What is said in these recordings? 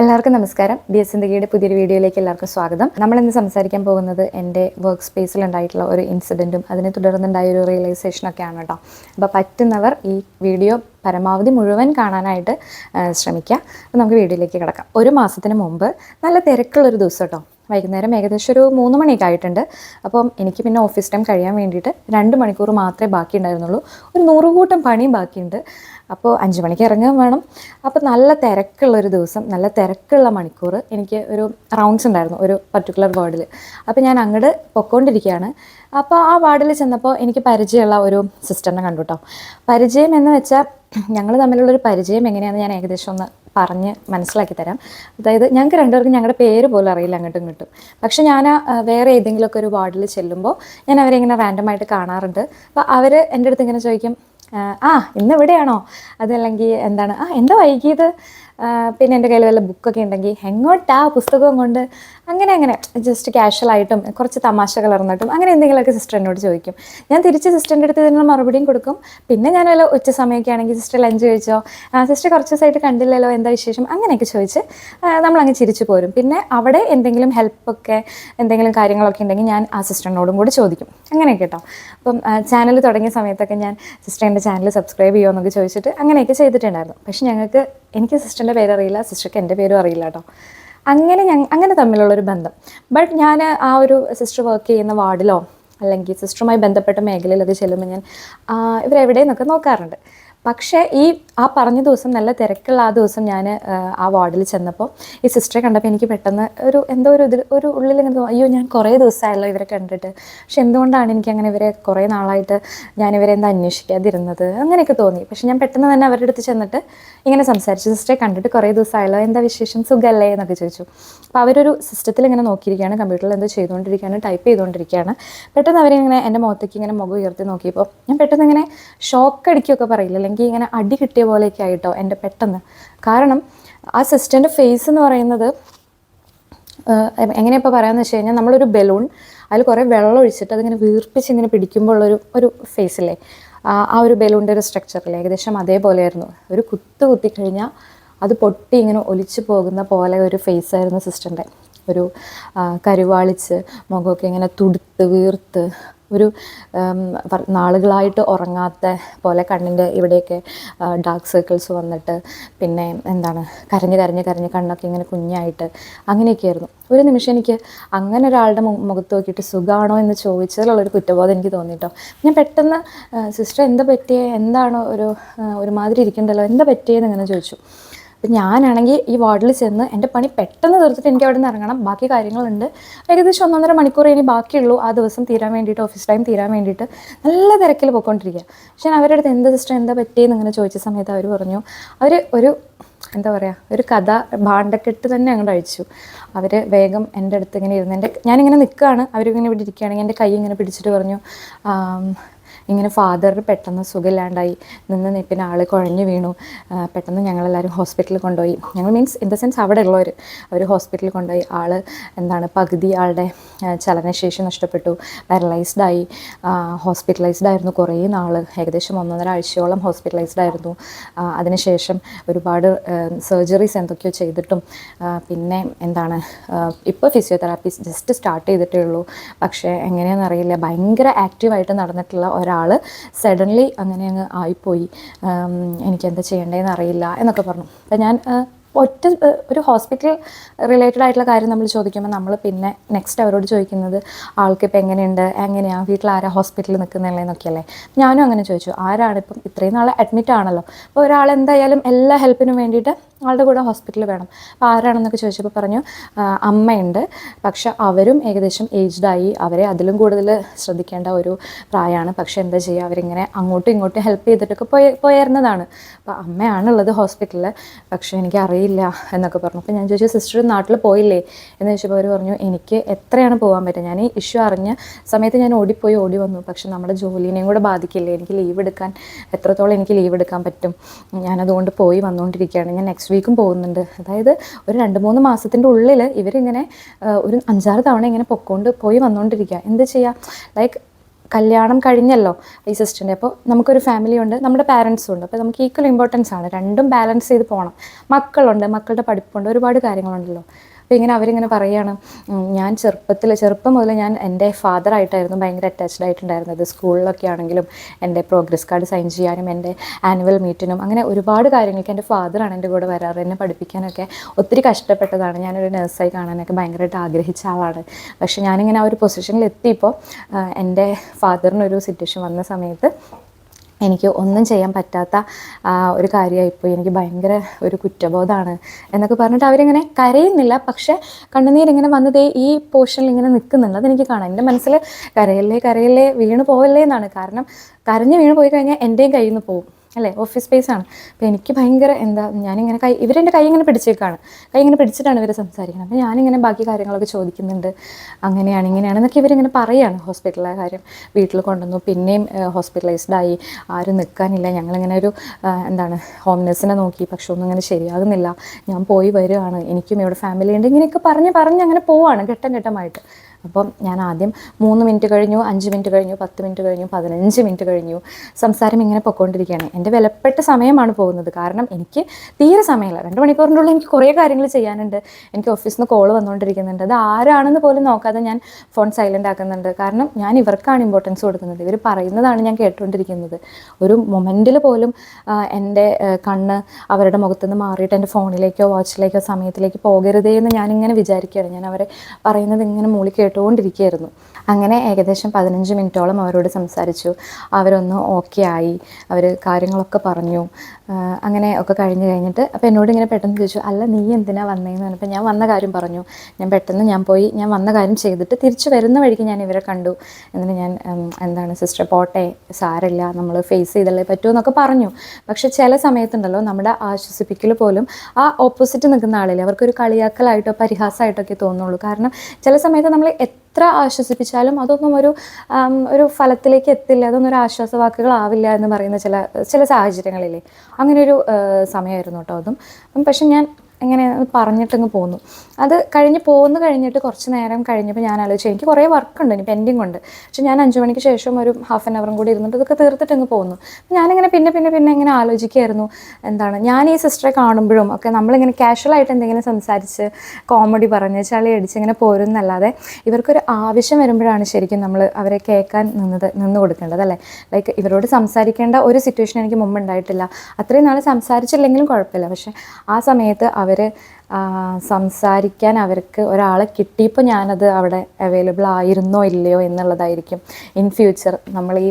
എല്ലാവർക്കും നമസ്കാരം. B S ഇന്ത്യയുടെ പുതിയൊരു വീഡിയോയിലേക്ക് എല്ലാവർക്കും സ്വാഗതം. നമ്മൾ ഇന്ന് സംസാരിക്കാൻ പോകുന്നത് എന്റെ വർക്ക് സ്പേസിൽ ഉണ്ടായിട്ടുള്ള ഒരു ഇൻസിഡന്റും അതിനെ തുടർന്നുണ്ടായ ഒരു റിയലൈസേഷനൊക്കെയാണ് കേട്ടോ അപ്പോൾ പറ്റുന്നവർ ഈ വീഡിയോ പരമാവധി മുഴുവൻ കാണാനായിട്ട് ശ്രമിക്കുക അപ്പോൾ നമുക്ക് വീഡിയോയിലേക്ക് കിടക്കാം. ഒരു മാസത്തിന് മുമ്പ് നല്ല തിരക്കുള്ളൊരു ദിവസം കേട്ടോ വൈകുന്നേരം ഏകദേശം ഒരു മൂന്ന് മണിയൊക്കെ ആയിട്ടുണ്ട്. അപ്പം എനിക്ക് പിന്നെ ഓഫീസ് ടൈം കഴിയാൻ വേണ്ടിയിട്ട് രണ്ട് മണിക്കൂർ മാത്രമേ ബാക്കി ഉണ്ടായിരുന്നുള്ളൂ. ഒരു നൂറുകൂട്ടം പണിയും ബാക്കിയുണ്ട്. അപ്പോൾ അഞ്ച് മണിക്ക് ഇറങ്ങാൻ വേണം. അപ്പോൾ നല്ല തിരക്കുള്ള ഒരു ദിവസം നല്ല തിരക്കുള്ള മണിക്കൂർ എനിക്ക് ഒരു റൗണ്ട്സ് ഉണ്ടായിരുന്നു ഒരു പർട്ടിക്കുലർ വാർഡിൽ അപ്പോൾ ഞാൻ അങ്ങോട്ട് പൊക്കോണ്ടിരിക്കുകയാണ്. അപ്പോൾ ആ വാർഡിൽ ചെന്നപ്പോൾ എനിക്ക് പരിചയമുള്ള ഒരു സിസ്റ്ററിനെ കണ്ടു കേട്ടോ പരിചയം എന്ന് വെച്ചാൽ ഞങ്ങൾ തമ്മിലുള്ളൊരു പരിചയം എങ്ങനെയാണെന്ന് ഞാൻ ഏകദേശം ഒന്ന് പറഞ്ഞ് മനസ്സിലാക്കി തരാം. അതായത് ഞങ്ങൾക്ക് രണ്ടുപേർക്കും ഞങ്ങളുടെ പേര് പോലും അറിയില്ല അങ്ങോട്ടും ഇങ്ങോട്ടും. പക്ഷെ ഞാൻ വേറെ ഏതെങ്കിലുമൊക്കെ ഒരു വാർഡിൽ ചെല്ലുമ്പോൾ ഞാൻ അവരെ ഇങ്ങനെ റാൻഡമായിട്ട് കാണാറുണ്ട്. അപ്പോൾ അവർ എന്റെ അടുത്ത് ഇങ്ങനെ ചോദിക്കും ആ, ഇന്ന് ഇവിടെയാണോ? അതല്ലെങ്കിൽ എന്താണ് ആ എന്താ വൈകിയത് പിന്നെ എന്റെ കയ്യിൽ വല്ല ബുക്കൊക്കെ ഉണ്ടെങ്കിൽ എങ്ങോട്ടാ പുസ്തകവും കൊണ്ട്? അങ്ങനെ അങ്ങനെ ജസ്റ്റ് ക്യാഷ്വലായിട്ടും കുറച്ച് തമാശ കലർന്നിട്ടും അങ്ങനെ എന്തെങ്കിലുമൊക്കെ സിസ്റ്റർ എന്നോട് ചോദിക്കും. ഞാൻ തിരിച്ച് സിസ്റ്ററിന്റെ അടുത്ത് ഇതിനുള്ള മറുപടിയും കൊടുക്കും. പിന്നെ ഞാൻ വല്ല ഉച്ച സമയമൊക്കെ ആണെങ്കിൽ സിസ്റ്റർ ലഞ്ച് കഴിച്ചോ? സിസ്റ്റർ കുറച്ച് ദിവസമായിട്ട് കണ്ടില്ലല്ലോ എന്താ വിശേഷം? അങ്ങനെയൊക്കെ ചോദിച്ച് നമ്മളങ്ങ് ചിരിച്ചു പോരും. പിന്നെ അവിടെ എന്തെങ്കിലും ഹെൽപ്പൊക്കെ എന്തെങ്കിലും കാര്യങ്ങളൊക്കെ ഉണ്ടെങ്കിൽ ഞാൻ ആ സിസ്റ്ററിനോടും കൂടി ചോദിക്കും. അങ്ങനെയൊക്കെ കേട്ടോ. അപ്പം ചാനൽ തുടങ്ങിയ സമയത്തൊക്കെ ഞാൻ സിസ്റ്റർ എന്റെ ചാനൽ സബ്സ്ക്രൈബ് ചെയ്യുമോ എന്നൊക്കെ ചോദിച്ചിട്ട് അങ്ങനെയൊക്കെ ചെയ്തിട്ടുണ്ടായിരുന്നു. പക്ഷെ ഞങ്ങൾക്ക് എനിക്ക് സിസ്റ്ററിന്റെ പേരറിയില്ല സിസ്റ്റർക്ക് എന്റെ പേരും അറിയില്ല കേട്ടോ. അങ്ങനെ ഞങ്ങൾ അങ്ങനെ തമ്മിലുള്ളൊരു ബന്ധം. ബട്ട് ഞാൻ ആ ഒരു സിസ്റ്റർ വർക്ക് ചെയ്യുന്ന വാർഡിലോ അല്ലെങ്കിൽ സിസ്റ്ററുമായി ബന്ധപ്പെട്ട മേഖലയിലൊക്കെ ചെല്ലുമ്പോൾ ഞാൻ ഇവരെവിടെ നിന്നൊക്കെ നോക്കാറുണ്ട്. പക്ഷേ ഈ ആ പറഞ്ഞ ദിവസം നല്ല തിരക്കുള്ള ആ ദിവസം ഞാൻ ആ വാർഡിൽ ചെന്നപ്പോൾ ഈ സിസ്റ്ററെ കണ്ടപ്പോൾ എനിക്ക് പെട്ടെന്ന് ഒരു എന്തോ ഒരു ഇതിൽ ഒരു ഉള്ളിൽ ഇങ്ങനെ അയ്യോ ഞാൻ കുറേ ദിവസമായല്ലോ ഇവരെ കണ്ടിട്ട്. പക്ഷെ എന്തുകൊണ്ടാണ് എനിക്ക് അങ്ങനെ ഇവരെ കുറേ നാളായിട്ട് ഞാൻ ഇവരെ എന്താ അന്വേഷിക്കാതിരുന്നത്? അങ്ങനെയൊക്കെ തോന്നി. പക്ഷെ ഞാൻ പെട്ടെന്ന് തന്നെ അവരുടെ അടുത്ത് ചെന്നിട്ട് ഇങ്ങനെ സംസാരിച്ചു. സിസ്റ്ററെ കണ്ടിട്ട് കുറേ ദിവസമായല്ലോ എന്താ വിശേഷം? സുഖമല്ലേ എന്നൊക്കെ ചോദിച്ചു. അപ്പോൾ അവരൊരു സിസ്റ്റത്തിൽ ഇങ്ങനെ നോക്കിയിരിക്കുകയാണ് കമ്പ്യൂട്ടറിൽ എന്തോ ചെയ്തുകൊണ്ടിരിക്കുകയാണ് ടൈപ്പ് ചെയ്തുകൊണ്ടിരിക്കുകയാണ്. പെട്ടെന്ന് അവരിങ്ങനെ എന്റെ മുഖത്തേക്ക് ഇങ്ങനെ മുഖം ഉയർത്തി നോക്കിയപ്പോൾ ഞാൻ പെട്ടെന്ന് ഇങ്ങനെ ഷോക്ക് അടിക്കുകയൊക്കെ പറയില്ല അല്ലെങ്കിൽ ഇങ്ങനെ അടി കിട്ടിയ പോലെയൊക്കെ ആയിട്ടോ എന്റെ പെട്ടെന്ന്. കാരണം ആ സിസ്റ്ററിന്റെ ഫേസ് എന്ന് പറയുന്നത് എങ്ങനെയാ ഇപ്പോൾ പറയാമെന്ന് വെച്ച് കഴിഞ്ഞാൽ നമ്മളൊരു ബലൂൺ അതിൽ കുറേ വെള്ളം ഒഴിച്ചിട്ട് അതിങ്ങനെ വീർപ്പിച്ച് ഇങ്ങനെ പിടിക്കുമ്പോൾ ഒരു ഒരു ഫേസില്ലേ ആ ഒരു ബലൂണിന്റെ ഒരു സ്ട്രക്ചറില്ലേ ഏകദേശം അതേപോലെയായിരുന്നു. ഒരു കുത്ത് കുത്തിക്കഴിഞ്ഞാൽ അത് പൊട്ടി ഇങ്ങനെ ഒലിച്ചു പോകുന്ന പോലെ ഒരു ഫേസ് ആയിരുന്നു സിസ്റ്ററിന്റെ. ഒരു കരുവാളിച്ച് മുഖമൊക്കെ ഇങ്ങനെ തുടുത്ത് വീർത്ത് ഒരു നാളുകളായിട്ട് ഉറങ്ങാത്ത പോലെ കണ്ണിന്റെ ഇവിടെയൊക്കെ ഡാർക്ക് സർക്കിൾസ് വന്നിട്ട് പിന്നെ എന്താണ് കരഞ്ഞ് കരഞ്ഞ് കരഞ്ഞ് കണ്ണൊക്കെ ഇങ്ങനെ കുഞ്ഞായിട്ട് അങ്ങനെയൊക്കെയായിരുന്നു. ഒരു നിമിഷം എനിക്ക് അങ്ങനെ ഒരാളുടെ മുഖത്ത് നോക്കിയിട്ട് സുഖമാണോ എന്ന് ചോദിച്ചതിലുള്ളൊരു കുറ്റബോധം എനിക്ക് തോന്നിയിട്ടോ ഞാൻ പെട്ടെന്ന് സിസ്റ്റർ എന്താ പറ്റിയേ? എന്താണോ ഒരു ഒരുമാതിരി ഇരിക്കണ്ടല്ലോ? എന്താ പറ്റിയെന്ന്? ഇങ്ങനെ ചോദിച്ചു. അപ്പം ഞാനാണെങ്കിൽ ഈ വാർഡിൽ ചെന്ന് എന്റെ പണി പെട്ടെന്ന് തീർത്തിട്ട് എനിക്ക് അവിടെ നിന്ന് ഇറങ്ങണം. ബാക്കി കാര്യങ്ങളുണ്ട്. ഏകദേശം ഒന്നൊന്നര മണിക്കൂർ ഇനി ബാക്കിയുള്ളൂ. ആ ദിവസം തീരാൻ വേണ്ടിയിട്ട് ഓഫീസ് ടൈം തീരാൻ വേണ്ടിയിട്ട് നല്ല തിരക്കിൽ പോയിക്കൊണ്ടിരിക്കുക. പക്ഷെ അവരുടെ അടുത്ത് എന്താ സിസ്റ്റർ എന്താ പറ്റിയെന്ന് ഇങ്ങനെ ചോദിച്ച സമയത്ത് അവർ പറഞ്ഞു അവർ ഒരു എന്താ പറയുക ഒരു കഥ ഭാണ്ഡക്കെട്ട് തന്നെ അങ്ങോട്ട് അഴിച്ചു. അവർ വേഗം എന്റെ അടുത്ത് ഇങ്ങനെ ഇരുന്ന് എന്റെ ഞാനിങ്ങനെ നിൽക്കുകയാണ്. അവരിങ്ങനെ ഇവിടെ ഇരിക്കുകയാണെങ്കിൽ എന്റെ കൈ ഇങ്ങനെ പിടിച്ചിട്ട് പറഞ്ഞു ഇങ്ങനെ ഫാദർ പെട്ടെന്ന് സുഖമില്ലാണ്ടായി. നിന്ന് നിപ്പിന് ആൾ കുഴഞ്ഞു വീണു. പെട്ടെന്ന് ഞങ്ങളെല്ലാവരും ഹോസ്പിറ്റലിൽ കൊണ്ടുപോയി. ഞങ്ങൾ മീൻസ് ഇൻ ദ സെൻസ് അവിടെ ഉള്ളവർ അവർ ഹോസ്പിറ്റലിൽ കൊണ്ടുപോയി. ആൾ എന്താണ് പകുതി ആളുടെ ചലനശേഷി നഷ്ടപ്പെട്ടു. പാരലൈസ്ഡ് ആയി. ഹോസ്പിറ്റലൈസ്ഡ് ആയിരുന്നു കുറേ നാൾ ഏകദേശം ഒന്നൊന്നര ആഴ്ചയോളം ഹോസ്പിറ്റലൈസ്ഡ് ആയിരുന്നു. അതിനുശേഷം ഒരുപാട് സർജറീസ് എന്തൊക്കെയോ ചെയ്തിട്ടും പിന്നെ എന്താണ് ഇപ്പോൾ ഫിസിയോതെറാപ്പി ജസ്റ്റ് സ്റ്റാർട്ട് ചെയ്തിട്ടേ ഉള്ളൂ. പക്ഷേ എങ്ങനെയാണെന്നറിയില്ല. ഭയങ്കര ആക്റ്റീവായിട്ട് നടന്നിട്ടുള്ള ഒരാൾ സഡൻലി അങ്ങനെ അങ്ങ് ആയിപ്പോയി. ആം, എനിക്ക് എന്താ ചെയ്യേണ്ടതെന്ന് അറിയില്ല എന്നൊക്കെ പറഞ്ഞു. അപ്പം ഞാൻ ഒറ്റ ഒരു ഹോസ്പിറ്റൽ റിലേറ്റഡ് ആയിട്ടുള്ള കാര്യം നമ്മൾ ചോദിക്കുമ്പോൾ നമ്മൾ പിന്നെ നെക്സ്റ്റ് അവരോട് ചോദിക്കുന്നത് ആൾക്ക് ഇപ്പം എങ്ങനെയുണ്ട്? എങ്ങനെയാണ് വീട്ടിൽ ആരാ ഹോസ്പിറ്റലിൽ നിൽക്കുന്നില്ലെന്നൊക്കെയല്ലേ ഞാനും അങ്ങനെ ചോദിച്ചു. ആരാണ് ഇപ്പം? ഇത്രയും നാളെ അഡ്മിറ്റ് ആണല്ലോ. അപ്പോൾ ഒരാൾ എന്തായാലും എല്ലാ ഹെൽപ്പിനും വേണ്ടിയിട്ട് ആളുടെ കൂടെ ഹോസ്പിറ്റലിൽ വേണം. അപ്പോൾ ആരാണെന്നൊക്കെ ചോദിച്ചപ്പോൾ പറഞ്ഞു അമ്മയുണ്ട്. പക്ഷെ അവരും ഏകദേശം ഏജ്ഡായി അവരെ അതിലും കൂടുതൽ ശ്രദ്ധിക്കേണ്ട ഒരു പ്രായമാണ്. പക്ഷെ എന്താ ചെയ്യുക? അവരിങ്ങനെ അങ്ങോട്ടും ഇങ്ങോട്ടും ഹെൽപ്പ് ചെയ്തിട്ടൊക്കെ പോയി പോയിരുന്നതാണ് അപ്പോൾ അമ്മയാണുള്ളത് ഹോസ്പിറ്റലിൽ പക്ഷേ എനിക്ക് അറിയില്ല എന്നൊക്കെ പറഞ്ഞു. അപ്പോൾ ഞാൻ ചോദിച്ചു സിസ്റ്റർ നാട്ടിൽ പോയില്ലേ? എന്ന് ചോദിച്ചപ്പോൾ അവർ പറഞ്ഞു എനിക്ക് എത്രയാണ് പോകാൻ പറ്റുക? ഞാൻ ഈ ഇഷ്യൂ അറിഞ്ഞ സമയത്ത് ഞാൻ ഓടിപ്പോയി ഓടി വന്നു. പക്ഷെ നമ്മുടെ ജോലിനെയും കൂടെ ബാധിക്കില്ലേ? എനിക്ക് ലീവ് എടുക്കാൻ എത്രത്തോളം എനിക്ക് ലീവ് എടുക്കാൻ പറ്റും? ഞാനതുകൊണ്ട് പോയി വന്നുകൊണ്ടിരിക്കുകയാണ്. ഞാൻ നെക്സ്റ്റ് വീക്കും പോകുന്നുണ്ട്. അതായത് ഒരു രണ്ട് മൂന്ന് മാസത്തിന്റെ ഉള്ളിൽ ഇവരിങ്ങനെ ഒരു അഞ്ചാറ് തവണ ഇങ്ങനെ പൊക്കോണ്ട് പോയി വന്നുകൊണ്ടിരിക്കുക എന്ത് ചെയ്യുക ലൈക്ക് കല്യാണം കഴിഞ്ഞല്ലോ ഈ സിസ്റ്ററിന്റെ അപ്പോൾ നമുക്കൊരു ഫാമിലി ഉണ്ട് നമ്മുടെ പാരൻസും ഉണ്ട്. അപ്പോൾ നമുക്ക് ഈക്വൽ ഇമ്പോർട്ടൻസ് ആണ്. രണ്ടും ബാലൻസ് ചെയ്ത് പോകണം മക്കളുണ്ട് മക്കളുടെ പഠിപ്പുണ്ട് ഒരുപാട് കാര്യങ്ങളുണ്ടല്ലോ. അപ്പോൾ ഇങ്ങനെ അവരിങ്ങനെ പറയുകയാണ് ഞാൻ ചെറുപ്പത്തിൽ ചെറുപ്പം മുതൽ ഞാൻ എന്റെ ഫാദറായിട്ടായിരുന്നു ഭയങ്കര അറ്റാച്ച്ഡ് ആയിട്ടുണ്ടായിരുന്നത്. സ്കൂളിലൊക്കെ ആണെങ്കിലും എന്റെ പ്രോഗ്രസ് കാർഡ് സൈൻ ചെയ്യാനും എന്റെ ആനുവൽ മീറ്റിനും അങ്ങനെ ഒരുപാട് കാര്യങ്ങൾക്ക് എന്റെ ഫാദറാണ് എന്റെ കൂടെ വരാറ്. എന്നെ പഠിപ്പിക്കാനൊക്കെ ഒത്തിരി കഷ്ടപ്പെട്ടതാണ്. ഞാനൊരു നേഴ്സായി കാണാനൊക്കെ ഭയങ്കരമായിട്ട് ആഗ്രഹിച്ച ആളാണ്. പക്ഷേ ഞാനിങ്ങനെ ആ ഒരു പൊസിഷനിൽ എത്തിയപ്പോൾ എന്റെ ഫാദറിനൊരു സിറ്റുവേഷൻ വന്ന സമയത്ത് എനിക്ക് ഒന്നും ചെയ്യാൻ പറ്റാത്ത ഒരു കാര്യമായിപ്പോയി എനിക്ക് ഭയങ്കര ഒരു കുറ്റബോധമാണ് എന്നൊക്കെ പറഞ്ഞിട്ട് അവരിങ്ങനെ കരയുന്നില്ല. പക്ഷെ കണ്ണുനീരിങ്ങനെ വന്നതേ ഈ പോർഷനിൽ ഇങ്ങനെ നിൽക്കുന്നുണ്ട്. അതെനിക്ക് കാണാം. എന്റെ മനസ്സിൽ കരയല്ലേ കരയല്ലേ വീണ് പോവല്ലേ എന്നാണ്. കാരണം കരഞ്ഞ് വീണ് പോയി കഴിഞ്ഞാൽ എന്റെയും കയ്യിൽ നിന്ന് പോകും അല്ലേ? ഓഫീസ് സ്പേസ് ആണ്. അപ്പോൾ എനിക്ക് ഭയങ്കര എന്താ ഞാനിങ്ങനെ കൈ ഇവരെന്റെ കൈ ഇങ്ങനെ പിടിച്ചേക്കാണ്. കൈ ഇങ്ങനെ പിടിച്ചിട്ടാണ് ഇവർ സംസാരിക്കുന്നത് അപ്പോൾ ഞാനിങ്ങനെ ബാക്കി കാര്യങ്ങളൊക്കെ ചോദിക്കുന്നുണ്ട്. അങ്ങനെയാണ് ഇങ്ങനെയാണ് എന്നൊക്കെ ഇവരിങ്ങനെ പറയുകയാണ് ഹോസ്പിറ്റലിലെ കാര്യം. വീട്ടിൽ കൊണ്ടുവന്നു. പിന്നെയും ഹോസ്പിറ്റലൈസ്ഡ് ആയി. ആരും നിൽക്കാനില്ല ഞങ്ങളിങ്ങനെ ഒരു എന്താണ് ഹോം നഴ്സിനെ നോക്കി. പക്ഷെ ഒന്നും ഇങ്ങനെ ശരിയാകുന്നില്ല. ഞാൻ പോയി വരികയാണ് എനിക്കും ഇവിടെ ഫാമിലി ഉണ്ട്. ഇങ്ങനെയൊക്കെ പറഞ്ഞ് പറഞ്ഞ് അങ്ങനെ പോവാണ് ഘട്ടം ഘട്ടമായിട്ട്. അപ്പം ഞാൻ ആദ്യം മൂന്ന് മിനിറ്റ് കഴിഞ്ഞു അഞ്ച് മിനിറ്റ് കഴിഞ്ഞു പത്ത് മിനിറ്റ് കഴിഞ്ഞു പതിനഞ്ച് മിനിറ്റ് കഴിഞ്ഞു. സംസാരം ഇങ്ങനെ പൊയ്ക്കൊണ്ടിരിക്കുകയാണ് എന്റെ വിലപ്പെട്ട സമയമാണ് പോകുന്നത്. കാരണം എനിക്ക് തീരെ സമയമില്ല. രണ്ട് മണിക്കൂറിന്റെ ഉള്ളിൽ എനിക്ക് കുറേ കാര്യങ്ങൾ ചെയ്യാനുണ്ട്. എനിക്ക് ഓഫീസിൽ നിന്ന് കോൾ വന്നുകൊണ്ടിരിക്കുന്നുണ്ട്. അത് ആരാണെന്ന് പോലും നോക്കാതെ ഞാൻ ഫോൺ സൈലന്റ് ആക്കുന്നുണ്ട്. കാരണം ഞാൻ ഇവർക്കാണ് ഇമ്പോർട്ടൻസ് കൊടുക്കുന്നത്. ഇവർ പറയുന്നതാണ് ഞാൻ കേട്ടുകൊണ്ടിരിക്കുന്നത്. ഒരു മൊമെന്റിൽ പോലും എന്റെ കണ്ണ് അവരുടെ മുഖത്തുനിന്ന് മാറിയിട്ട് എന്റെ ഫോണിലേക്കോ വാച്ചിലേക്കോ സമയത്തിലേക്ക് പോകരുതേ എന്ന് ഞാനിങ്ങനെ വിചാരിക്കുകയാണ്. ഞാൻ അവരെ പറയുന്നത് ഇങ്ങനെ മൂളി കേട്ടുകൊണ്ടിരിക്കുകയായിരുന്നു. അങ്ങനെ ഏകദേശം പതിനഞ്ച് മിനിറ്റോളം അവരോട് സംസാരിച്ചു. അവരൊന്ന് ഓക്കെ ആയി. അവർ കാര്യങ്ങളൊക്കെ പറഞ്ഞു. അങ്ങനെ ഒക്കെ കഴിഞ്ഞ് കഴിഞ്ഞിട്ട് അപ്പോൾ എന്നോട് ഇങ്ങനെ പെട്ടെന്ന് ചോദിച്ചു അല്ല നീ എന്തിനാ വന്നതെന്ന് പറഞ്ഞപ്പോൾ ഞാൻ വന്ന കാര്യം പറഞ്ഞു. ഞാൻ പെട്ടെന്ന് ഞാൻ പോയി ഞാൻ വന്ന കാര്യം ചെയ്തിട്ട് തിരിച്ചു വരുന്ന വഴിക്ക് ഞാൻ ഇവരെ കണ്ടു. എന്നിട്ട് ഞാൻ എന്താണ് സിസ്റ്റർ പോട്ടെ സാരമില്ല നമ്മൾ ഫേസ് ചെയ്തല്ലേ പറ്റൂ എന്നൊക്കെ പറഞ്ഞു. പക്ഷെ ചില സമയത്തുണ്ടല്ലോ നമ്മുടെ ആശ്വസിപ്പിക്കൽ പോലും ആ ഓപ്പോസിറ്റ് നിൽക്കുന്ന ആളില്ലേ അവർക്കൊരു കളിയാക്കലായിട്ടോ പരിഹാസമായിട്ടോ ഒക്കെ തോന്നുള്ളൂ. കാരണം ചില സമയത്ത് നമ്മൾ എത്ര ആശ്വസിപ്പിച്ചാലും അതൊന്നും ഒരു ഒരു ഫലത്തിലേക്ക് എത്തില്ല. അതൊന്നും ഒരു ആശ്വാസവാക്കുകളാവില്ല എന്ന് പറയുന്ന ചില ചില സാഹചര്യങ്ങളില്ലേ അങ്ങനെ ഒരു സമയമായിരുന്നു കേട്ടോ അതും. പക്ഷെ ഞാൻ ഇങ്ങനെ പറഞ്ഞിട്ടങ്ങ് പോന്നു. അത് കഴിഞ്ഞ് പോന്ന് കഴിഞ്ഞിട്ട് കുറച്ച് നേരം കഴിഞ്ഞപ്പോൾ ഞാൻ ആലോചിച്ചു എനിക്ക് കുറേ വർക്കുണ്ട് ഇനി പെൻഡിങ് ഉണ്ട്. പക്ഷെ ഞാൻ അഞ്ച് മണിക്ക് ശേഷം ഒരു ഹാഫ് ആൻ അവറും കൂടി ഇരുന്നിട്ട് ഇതൊക്കെ തീർത്തിട്ട് അങ്ങ് പോന്നു ഞാനിങ്ങനെ പിന്നെ പിന്നെ പിന്നെ ഇങ്ങനെ ആലോചിക്കുകയായിരുന്നു എന്താണ് ഞാൻ ഈ സിസ്റ്ററെ കാണുമ്പോഴും ഒക്കെ നമ്മളിങ്ങനെ കാഷ്വലായിട്ട് എന്തെങ്കിലും സംസാരിച്ച് കോമഡി പറഞ്ഞ് ചളി അടിച്ച് ഇങ്ങനെ പോരുന്നല്ലാതെ ഇവർക്കൊരു ആവശ്യം വരുമ്പോഴാണ് ശരിക്കും നമ്മൾ അവരെ കേൾക്കാൻ നിന്നത് നിന്ന് കൊടുക്കേണ്ടത് അല്ലേ? ലൈക്ക് ഇവരോട് സംസാരിക്കേണ്ട ഒരു സിറ്റുവേഷൻ എനിക്ക് മുമ്പ് ഉണ്ടായിട്ടില്ല. അത്രയും നാൾ സംസാരിച്ചില്ലെങ്കിലും കുഴപ്പമില്ല. പക്ഷെ ആ സമയത്ത് അവർ സംസാരിക്കാൻ അവർക്ക് ഒരാളെ കിട്ടിയപ്പോൾ ഞാനത് അവിടെ അവൈലബിൾ ആയിരുന്നോ ഇല്ലയോ എന്നുള്ളതായിരിക്കും. ഇൻ ഫ്യൂച്ചർ നമ്മൾ ഈ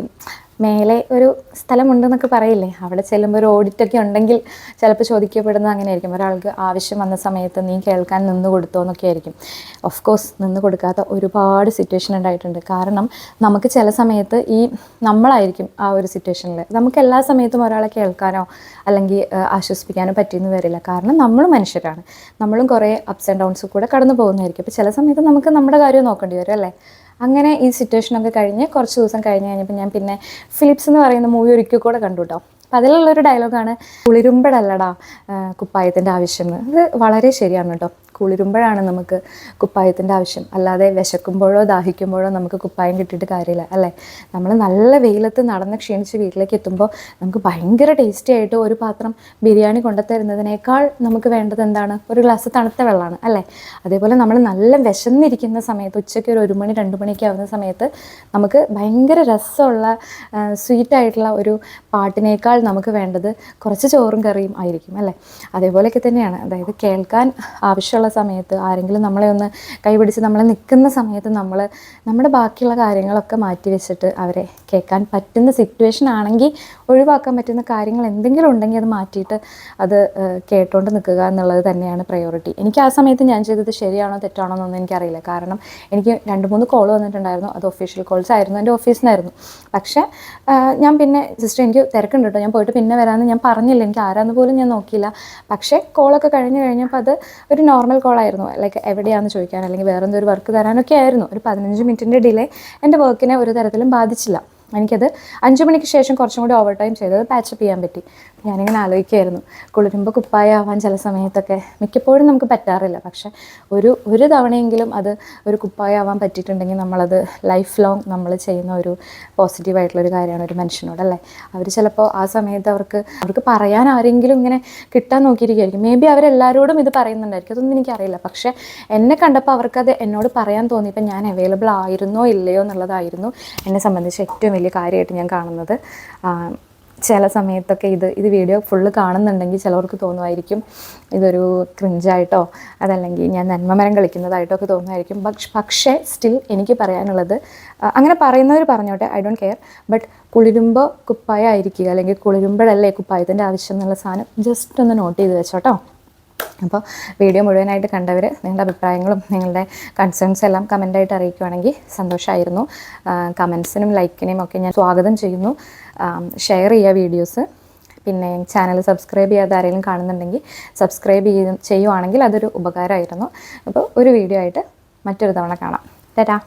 മേലെ ഒരു സ്ഥലമുണ്ടെന്നൊക്കെ പറയില്ലേ? അവിടെ ചെല്ലുമ്പോൾ ഒരു ഓഡിറ്റൊക്കെ ഉണ്ടെങ്കിൽ ചിലപ്പോൾ ചോദിക്കപ്പെടുന്നത് അങ്ങനെയായിരിക്കും. ഒരാൾക്ക് ആവശ്യം വന്ന സമയത്ത് നീ കേൾക്കാൻ നിന്ന് കൊടുത്തോ എന്നൊക്കെ ആയിരിക്കും. ഓഫ് കോഴ്സ് നിന്ന് കൊടുക്കാത്ത ഒരുപാട് സിറ്റുവേഷൻ ഉണ്ടായിട്ടുണ്ട്. കാരണം നമുക്ക് ചില സമയത്ത് ഈ നമ്മളായിരിക്കും ആ ഒരു സിറ്റുവേഷനിൽ നമുക്ക് എല്ലാ സമയത്തും ഒരാളെ കേൾക്കാനോ അല്ലെങ്കിൽ ആശ്വസിപ്പിക്കാനോ പറ്റിയെന്ന് വരില്ല. കാരണം നമ്മൾ മനുഷ്യരാണ്. നമ്മളും കുറേ അപ്സ് ആൻഡ് ഡൗൺസ് കൂടെ കടന്നു പോകുന്നതായിരിക്കും. അപ്പോൾ ചില സമയത്ത് നമുക്ക് നമ്മുടെ കാര്യം നോക്കേണ്ടി വരും അല്ലേ? അങ്ങനെ ഈ സിറ്റുവേഷനൊക്കെ കഴിഞ്ഞ് കുറച്ച് ദിവസം കഴിഞ്ഞ് കഴിഞ്ഞപ്പോൾ ഞാൻ പിന്നെ ഫിലിപ്സ് എന്ന് പറയുന്ന മൂവി ഒരിക്കൽ കൂടെ കണ്ടു കേട്ടോ അപ്പം അതിലുള്ളൊരു ഡയലോഗാണ് കുളിരുമ്പടല്ലടാ കുപ്പായത്തിന്റെ ആവശ്യം ഇത് വളരെ ശരിയാണ് കേട്ടോ കുളിരുമ്പോഴാണ് നമുക്ക് കുപ്പായത്തിന്റെ ആവശ്യം. അല്ലാതെ വിശക്കുമ്പോഴോ ദാഹിക്കുമ്പോഴോ നമുക്ക് കുപ്പായം കിട്ടിയിട്ട് കാര്യമില്ല അല്ലേ? നമ്മൾ നല്ല വെയിലത്ത് നടന്ന് ക്ഷീണിച്ച് വീട്ടിലേക്ക് എത്തുമ്പോൾ നമുക്ക് ഭയങ്കര ടേസ്റ്റി ആയിട്ട് ഒരു പാത്രം ബിരിയാണി കൊണ്ടുത്തരുന്നതിനേക്കാൾ നമുക്ക് വേണ്ടത് എന്താണ്? ഒരു ഗ്ലാസ് തണുത്ത വെള്ളമാണ് അല്ലേ? അതേപോലെ നമ്മൾ നല്ല വിശന്നിരിക്കുന്ന സമയത്ത് ഉച്ചയ്ക്ക് ഒരു ഒരു മണി രണ്ട് മണിയൊക്കെ ആവുന്ന സമയത്ത് നമുക്ക് ഭയങ്കര രസമുള്ള സ്വീറ്റായിട്ടുള്ള ഒരു പാട്ടിനേക്കാൾ നമുക്ക് വേണ്ടത് കുറച്ച് ചോറും കറിയും ആയിരിക്കും അല്ലേ? അതേപോലെയൊക്കെ തന്നെയാണ്. അതായത് കേൾക്കാൻ ആവശ്യമുള്ള സമയത്ത് ആരെങ്കിലും നമ്മളെ ഒന്ന് കൈപിടിച്ച് നമ്മളെ നിൽക്കുന്ന സമയത്ത് നമ്മൾ നമ്മുടെ ബാക്കിയുള്ള കാര്യങ്ങളൊക്കെ മാറ്റി വെച്ചിട്ട് അവരെ കേൾക്കാൻ പറ്റുന്ന സിറ്റുവേഷൻ ആണെങ്കിൽ ഒഴിവാക്കാൻ പറ്റുന്ന കാര്യങ്ങൾ എന്തെങ്കിലും ഉണ്ടെങ്കിൽ അത് മാറ്റിയിട്ട് അത് കേട്ടോണ്ട് നിൽക്കുക എന്നുള്ളത് തന്നെയാണ് പ്രയോറിറ്റി എനിക്ക് ആ സമയത്ത് ഞാൻ ചെയ്തത് ശരിയാണോ തെറ്റാണോ എന്നൊന്നും എനിക്കറിയില്ല. കാരണം എനിക്ക് രണ്ട് മൂന്ന് കോൾ വന്നിട്ടുണ്ടായിരുന്നു. അത് ഒഫീഷ്യൽ കോൾസ് ആയിരുന്നു. എന്റെ ഓഫീസിൽ നിന്നായിരുന്നു പക്ഷേ ഞാൻ പിന്നെ സിസ്റ്റർ എനിക്ക് തിരക്കുണ്ട് കേട്ടോ. ഞാൻ പോയിട്ട് പിന്നെ വരാമെന്ന് ഞാൻ പറഞ്ഞില്ല. എനിക്ക് ആരാന്ന് പോലും ഞാൻ നോക്കിയില്ല. പക്ഷേ കോളൊക്കെ കഴിഞ്ഞ് കഴിഞ്ഞപ്പോൾ അത് ഒരു നോർമൽ കോളായിരുന്നു ലൈക്ക് എവിടെയാണെന്ന് ചോദിക്കാൻ അല്ലെങ്കിൽ വേറെ ഒരു വർക്ക് തരാനൊക്കെ ആയിരുന്നു. ഒരു പതിനഞ്ച് മിനിറ്റിന്റെ ഡിലേ എന്റെ വർക്കിനെ ഒരു തരത്തിലും ബാധിച്ചില്ല. എനിക്കത് അഞ്ച് മണിക്ക് ശേഷം കുറച്ചും കൂടി ഓവർ ടൈം ചെയ്തത് പാച്ചപ്പ് ചെയ്യാൻ പറ്റി. ഞാനിങ്ങനെ ആലോചിക്കുമായിരുന്നു കുളിരുമ്പോൾ കുപ്പായ ആവാൻ ചില സമയത്തൊക്കെ മിക്കപ്പോഴും നമുക്ക് പറ്റാറില്ല. പക്ഷേ ഒരു ഒരു തവണയെങ്കിലും അത് ഒരു കുപ്പായ ആവാൻ പറ്റിയിട്ടുണ്ടെങ്കിൽ നമ്മളത് ലൈഫ് ലോങ് നമ്മൾ ചെയ്യുന്ന ഒരു പോസിറ്റീവായിട്ടുള്ളൊരു കാര്യമാണ് ഒരു മനുഷ്യനോട് അല്ലേ? അവർ ചിലപ്പോൾ ആ സമയത്ത് അവർക്ക് അവർക്ക് പറയാൻ ആരെങ്കിലും ഇങ്ങനെ കിട്ടാൻ നോക്കിയിരിക്കുകയായിരിക്കും മേ ബി അവരെല്ലാവരോടും ഇത് പറയുന്നുണ്ടായിരിക്കും. അതൊന്നും എനിക്കറിയില്ല. പക്ഷേ എന്നെ കണ്ടപ്പോൾ അവർക്കത് എന്നോട് പറയാൻ തോന്നിയപ്പോൾ ഞാൻ അവൈലബിൾ ആയിരുന്നോ ഇല്ലയോ എന്നുള്ളതായിരുന്നു എന്നെ സംബന്ധിച്ച് ഏറ്റവും വലിയ കാര്യമായിട്ട് ഞാൻ കാണുന്നത്. ചില സമയത്തൊക്കെ ഇത് ഇത് വീഡിയോ ഫുള്ള് കാണുന്നുണ്ടെങ്കിൽ ചിലവർക്ക് തോന്നുമായിരിക്കും ഇതൊരു ക്രിഞ്ചായിട്ടോ അതല്ലെങ്കിൽ ഞാൻ നന്മമരം കളിക്കുന്നതായിട്ടോ ഒക്കെ തോന്നുമായിരിക്കും. പക്ഷെ പക്ഷേ സ്റ്റിൽ എനിക്ക് പറയാനുള്ളത് അങ്ങനെ പറയുന്നവർ പറഞ്ഞോട്ടെ ഐ ഡോണ്ട് കെയർ ബട്ട് കുളിരുമ്പോൾ കുപ്പായ ആയിരിക്കുക അല്ലെങ്കിൽ കുളിരുമ്പോഴല്ലേ കുപ്പായത്തിന്റെ ആവശ്യം എന്നുള്ള സാധനം ജസ്റ്റ് ഒന്ന് നോട്ട് ചെയ്ത് വെച്ചോട്ടോ. അപ്പോൾ വീഡിയോ മുഴുവനായിട്ട് കണ്ടവർ നിങ്ങളുടെ അഭിപ്രായങ്ങളും നിങ്ങളുടെ കൺസേൺസ് എല്ലാം കമന്റായിട്ട് അറിയിക്കുവാണെങ്കിൽ സന്തോഷമായിരുന്നു കമൻസിനും ലൈക്കിനെയും ഒക്കെ ഞാൻ സ്വാഗതം ചെയ്യുന്നു. ഷെയർ ചെയ്യുക വീഡിയോസ് പിന്നെ ചാനൽ സബ്സ്ക്രൈബ് ചെയ്യാതെ ആരെങ്കിലും കാണുന്നുണ്ടെങ്കിൽ സബ്സ്ക്രൈബ് ചെയ്യ ചെയ്യുവാണെങ്കിൽ അതൊരു ഉപകാരമായിരുന്നു. അപ്പോൾ ഒരു വീഡിയോ ആയിട്ട് മറ്റൊരു തവണ കാണാം. ടാറ്റാ.